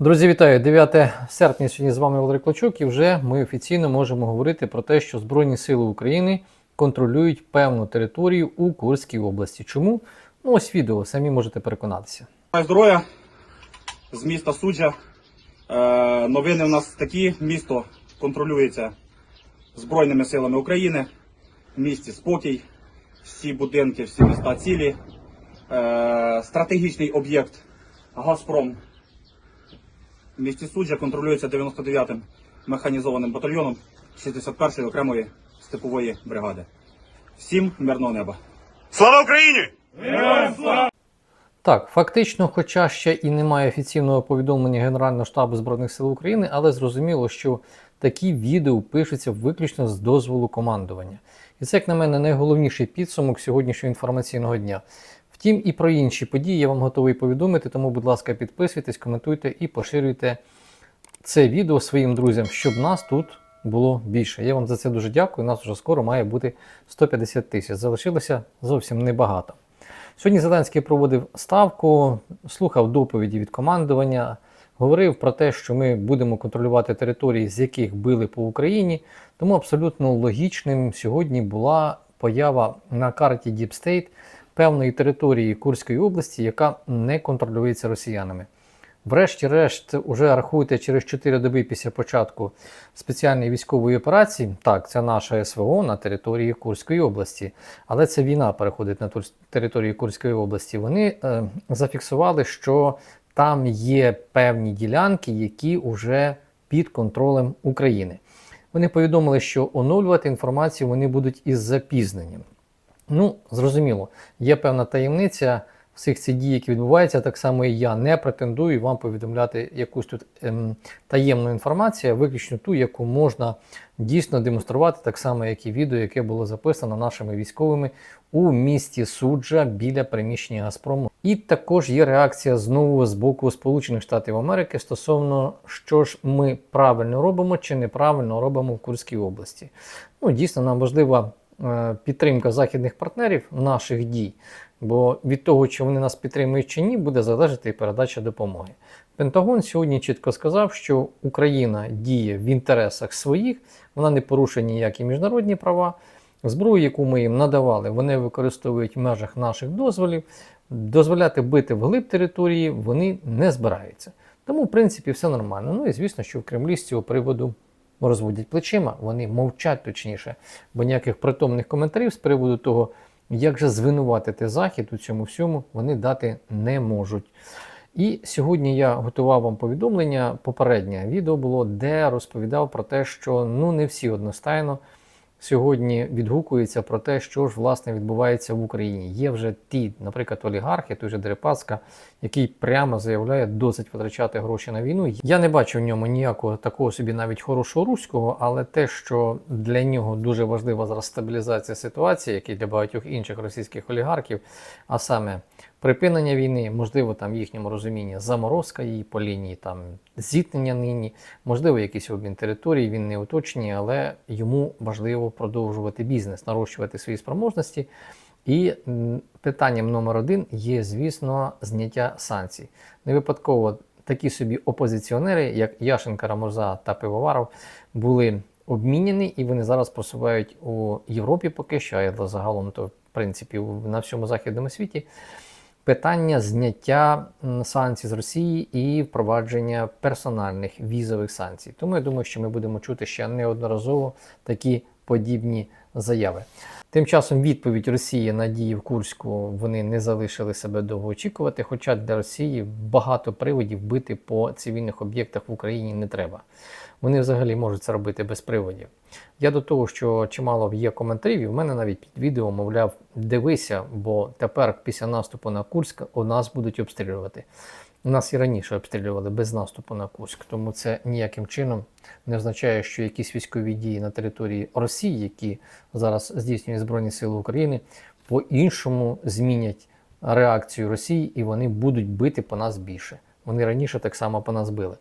Друзі, вітаю! 9 серпня сьогодні з вами Валерій Клочук, і вже ми офіційно можемо говорити про те, що Збройні Сили України контролюють певну територію у Курській області. Чому? Ну ось відео, самі можете переконатися. Здоров'я з міста Суджа. Е, новини в нас такі. Місто контролюється Збройними силами України. В місті спокій, всі будинки, всі міста цілі. Е, стратегічний об'єкт Газпром в місті Суджа контролюється 99-м механізованим батальйоном 61-ї окремої степової бригади. Всім мирного неба! Слава Україні! Так, фактично, хоча ще і немає офіційного повідомлення Генерального штабу Збройних сил України, але зрозуміло, що такі відео пишуться виключно з дозволу командування. І це, як на мене, найголовніший підсумок сьогоднішнього інформаційного дня. Втім, і про інші події я вам готовий повідомити, тому, будь ласка, підписуйтесь, коментуйте і поширюйте це відео своїм друзям, щоб нас тут було більше. Я вам за це дуже дякую. Нас вже скоро має бути 150 тисяч. Залишилося зовсім небагато. Сьогодні Зеленський проводив ставку, слухав доповіді від командування, говорив про те, що ми будемо контролювати території, з яких били по Україні. Тому абсолютно логічним сьогодні була поява на карті Deep State певної території Курської області, яка не контролюється росіянами. Врешті-решт, уже рахуйте через 4 доби після початку спеціальної військової операції. Так, це наша СВО на території Курської області, але ця війна переходить на територію Курської області. Вони е, зафіксували, що там є певні ділянки, які вже під контролем України. Вони повідомили, що оновлювати інформацію вони будуть із запізненням. Ну, зрозуміло, є певна таємниця всіх цих дій, які відбуваються, так само і я не претендую вам повідомляти якусь тут ем, таємну інформацію, виключно ту, яку можна дійсно демонструвати, так само, як і відео, яке було записано нашими військовими у місті Суджа біля приміщення Газпрому. І також є реакція знову з боку Сполучених Штатів Америки стосовно що ж ми правильно робимо чи неправильно робимо в Курській області. Ну, дійсно, нам важлива підтримка західних партнерів наших дій. Бо від того, чи вони нас підтримують чи ні, буде залежати і передача допомоги. Пентагон сьогодні чітко сказав, що Україна діє в інтересах своїх, вона не порушує ніякі міжнародні права. Зброю, яку ми їм надавали, вони використовують в межах наших дозволів. Дозволяти бити вглиб території вони не збираються. Тому, в принципі, все нормально. Ну і звісно, що в Кремлі з цього приводу розводять плечима, вони мовчать точніше, бо ніяких притомних коментарів з приводу того, як же звинуватити Захід у цьому всьому, вони дати не можуть. І сьогодні я готував вам повідомлення. Попереднє відео було, де розповідав про те, що ну не всі одностайно сьогодні відгукуються про те, що ж власне відбувається в Україні. Є вже ті, наприклад, олігархи, той же Дерипаска, який прямо заявляє досить витрачати гроші на війну. Я не бачу в ньому ніякого такого собі навіть хорошого руського, але те, що для нього дуже важлива зараз стабілізація ситуації, як і для багатьох інших російських олігархів, а саме припинення війни, можливо, там в їхньому розумінні заморозка її по лінії там зіткнення нині, можливо, якийсь обмін територій, він не уточнює, але йому важливо продовжувати бізнес, нарощувати свої спроможності. І питанням номер один є, звісно, зняття санкцій. Не випадково такі собі опозиціонери, як Яшин Карамурза та Пивоваров, були обміняні, і вони зараз просувають у Європі поки що, а загалом то в принципі на всьому західному світі. Питання зняття санкцій з Росії і впровадження персональних візових санкцій. Тому я думаю, що ми будемо чути ще неодноразово такі подібні заяви. Тим часом відповідь Росії на дії в Курську вони не залишили себе довго очікувати, хоча для Росії багато приводів бити по цивільних об'єктах в Україні не треба. Вони взагалі можуть це робити без приводів. Я до того, що чимало є коментарів, і в мене навіть під відео, мовляв, дивися, бо тепер після наступу на Курськ у нас будуть обстрілювати. Нас і раніше обстрілювали без наступу на Курськ, тому це ніяким чином не означає, що якісь військові дії на території Росії, які зараз здійснюють Збройні Сили України, по-іншому змінять реакцію Росії і вони будуть бити по нас більше. Вони раніше так само по нас били.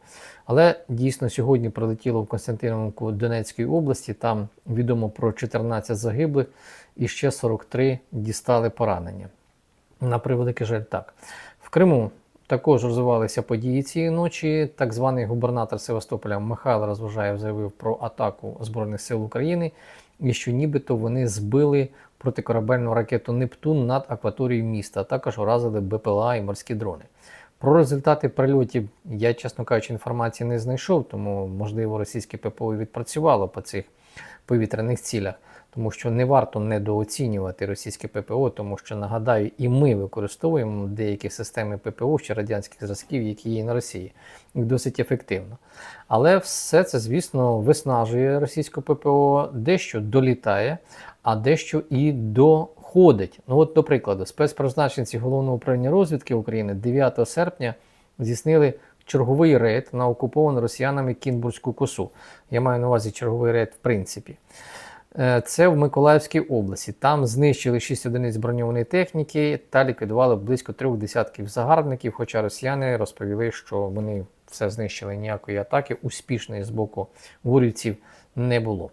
Але дійсно сьогодні прилетіло в Константиновку Донецької області. Там відомо про 14 загиблих і ще 43 дістали поранення. На превеликий жаль, так. В Криму Також розвивалися події цієї ночі. Так званий губернатор Севастополя Михайло Розважаєв заявив про атаку Збройних сил України і що нібито вони збили протикорабельну ракету Нептун над акваторією міста, а також уразили БПЛА і морські дрони. Про результати прильотів я, чесно кажучи, інформації не знайшов, тому можливо російське ППО відпрацювало по цих повітряних цілях, тому що не варто недооцінювати російське ППО, тому що нагадаю, і ми використовуємо деякі системи ППО ще радянських зразків, які є на Росії, досить ефективно. Але все це, звісно, виснажує російське ППО, дещо долітає, а дещо і доходить. Ну, от, до прикладу, спецпризначенці головного управління розвідки України 9 серпня здійснили черговий рейд на окуповану росіянами Кінбурзьку косу. Я маю на увазі черговий рейд, в принципі. Е, Це в Миколаївській області. Там знищили 6 одиниць броньованої техніки та ліквідували близько трьох десятків загарбників. Хоча росіяни розповіли, що вони все знищили ніякої атаки успішної з боку гурівців не було.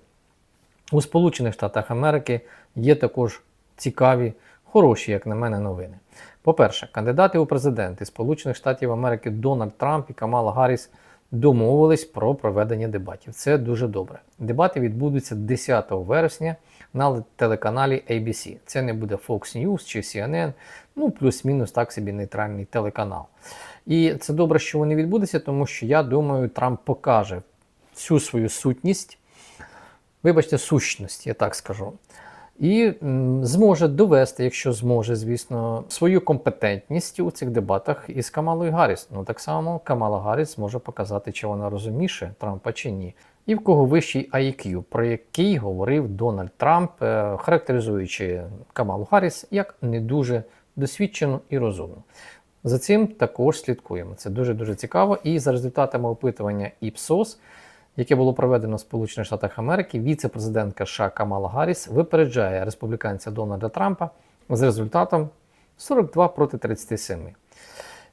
У Сполучених Штатах Америки є також цікаві, хороші, як на мене, новини. По-перше, кандидати у президенти Сполучених Штатів Америки Дональд Трамп і Камала Гарріс домовились про проведення дебатів. Це дуже добре. Дебати відбудуться 10 вересня на телеканалі ABC. Це не буде Fox News чи CNN, ну плюс-мінус так собі нейтральний телеканал. І це добре, що вони відбудуться, тому що я думаю, Трамп покаже всю свою сутність, вибачте, сущність, я так скажу. І зможе довести, якщо зможе, звісно, свою компетентність у цих дебатах із Камалою Гарріс. Ну так само Камала Гарріс зможе показати, чи вона розумніше Трампа чи ні. І в кого вищий IQ, про який говорив Дональд Трамп, е, характеризуючи Камалу Гарріс як не дуже досвідчену і розумну. За цим також слідкуємо. Це дуже дуже цікаво. І за результатами опитування Ipsos, яке було проведено в Сполучених Штатах Америки, віце-президентка США Камала Гарріс випереджає республіканця Дональда Трампа з результатом 42 проти 37.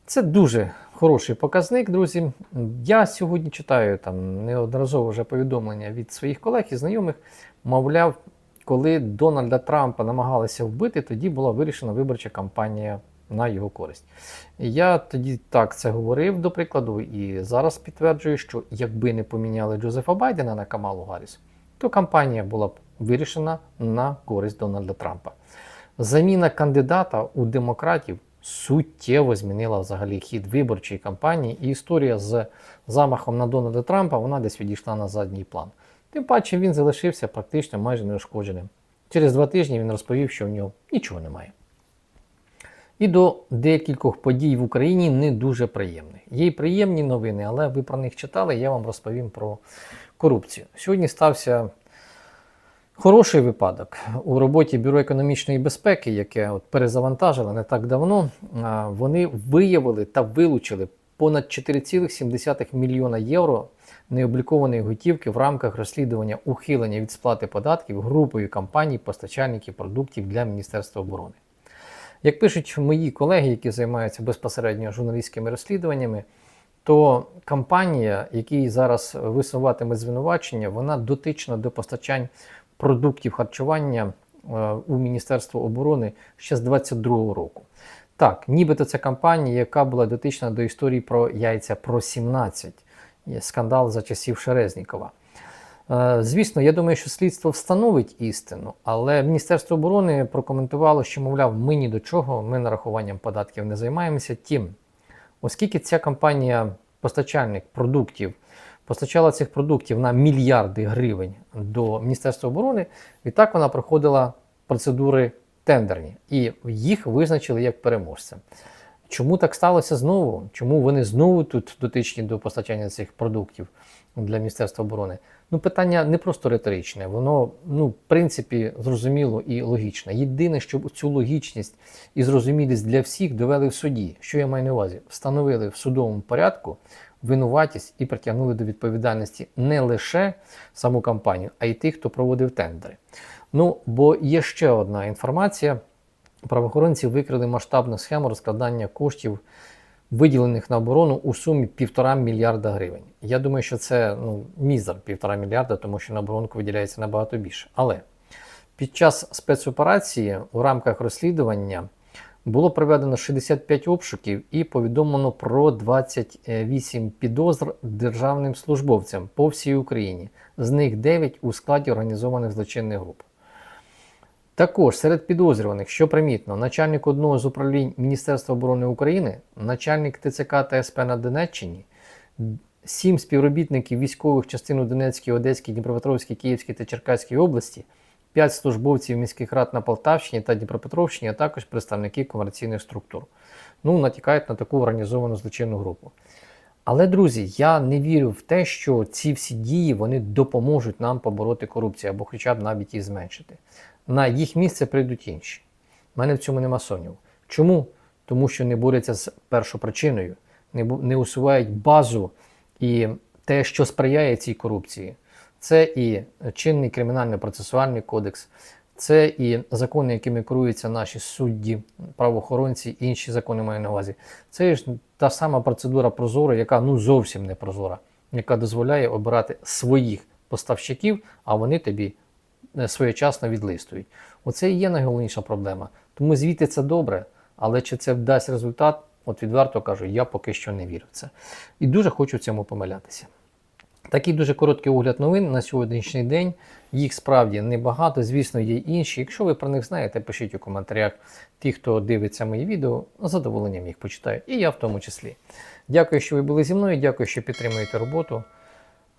Це дуже хороший показник, друзі. Я сьогодні читаю там неодноразово вже повідомлення від своїх колег і знайомих. Мовляв, коли Дональда Трампа намагалися вбити, тоді була вирішена виборча кампанія на його користь. Я тоді так це говорив до прикладу, і зараз підтверджую, що якби не поміняли Джозефа Байдена на Камалу Гарріс, то кампанія була б вирішена на користь Дональда Трампа. Заміна кандидата у демократів суттєво змінила взагалі хід виборчої кампанії, і історія з замахом на Дональда Трампа вона десь відійшла на задній план. Тим паче він залишився практично майже неушкодженим. Через два тижні він розповів, що в нього нічого немає. І до декількох подій в Україні не дуже приємних. Є й приємні новини, але ви про них читали, я вам розповім про корупцію. Сьогодні стався хороший випадок у роботі Бюро економічної безпеки, яке от перезавантажили не так давно. Вони виявили та вилучили понад 4,7 мільйона євро необлікованої готівки в рамках розслідування ухилення від сплати податків групою компаній постачальників продуктів для Міністерства оборони. Як пишуть мої колеги, які займаються безпосередньо журналістськими розслідуваннями, то компанія, якій зараз висуватиме звинувачення, вона дотична до постачань продуктів харчування е, у Міністерство оборони ще з 22-го року. Так, нібито це компанія, яка була дотична до історії про яйця про 17, скандал за часів Шерезнікова. Е, Звісно, я думаю, що слідство встановить істину, але Міністерство оборони прокоментувало, що, мовляв, ми ні до чого, ми нарахуванням податків не займаємося. Тим, оскільки ця компанія, постачальник продуктів, постачала цих продуктів на мільярди гривень до Міністерства оборони, відтак вона проходила процедури тендерні і їх визначили як переможця. Чому так сталося знову? Чому вони знову тут дотичні до постачання цих продуктів для Міністерства оборони? Ну, питання не просто риторичне, воно, ну, в принципі, зрозуміло і логічне. Єдине, щоб цю логічність і зрозумілість для всіх довели в суді. Що я маю на увазі? Встановили в судовому порядку винуватість і притягнули до відповідальності не лише саму компанію, а й тих, хто проводив тендери. Ну, бо є ще одна інформація. Правоохоронці викрили масштабну схему розкрадання коштів, виділених на оборону у сумі півтора мільярда гривень. Я думаю, що це ну, мізер півтора мільярда, тому що на оборонку виділяється набагато більше. Але під час спецоперації у рамках розслідування Було проведено 65 обшуків і повідомлено про 28 підозр державним службовцям по всій Україні. З них 9 у складі організованих злочинних груп. Також серед підозрюваних, що примітно, начальник одного з управлінь Міністерства оборони України, начальник ТЦК та СП на Донеччині, сім співробітників військових частин у Донецькій, Одеській, Дніпропетровській, Київській та Черкаській області, п'ять службовців міських рад на Полтавщині та Дніпропетровщині, а також представники комерційних структур. Ну, натякають на таку організовану злочинну групу. Але, друзі, я не вірю в те, що ці всі дії вони допоможуть нам побороти корупцію або хоча б навіть її зменшити. На їх місце прийдуть інші. У мене в цьому нема сумніву. Чому? Тому що не борються з першопричиною, не, не усувають базу і те, що сприяє цій корупції. Це і чинний кримінально-процесуальний кодекс, це і закони, якими керуються наші судді, правоохоронці, інші закони маю на увазі. Це ж та сама процедура Прозоро, яка ну зовсім не прозора, яка дозволяє обирати своїх поставщиків, а вони тобі е, своєчасно відлистують. Оце і є найголовніша проблема. Тому звідти це добре, але чи це дасть результат, от відверто кажу, я поки що не вірю в це. І дуже хочу в цьому помилятися. Такий дуже короткий огляд новин на сьогоднішній день. Їх справді небагато, звісно, є інші. Якщо ви про них знаєте, пишіть у коментарях. Ті, хто дивиться мої відео, з задоволенням їх почитаю. І я в тому числі. Дякую, що ви були зі мною. Дякую, що підтримуєте роботу.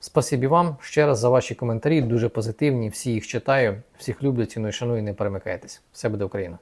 Спасибі вам ще раз за ваші коментарі, дуже позитивні. Всі їх читаю, всіх люблю, ціную, шаную, не перемикайтесь. Все буде Україна!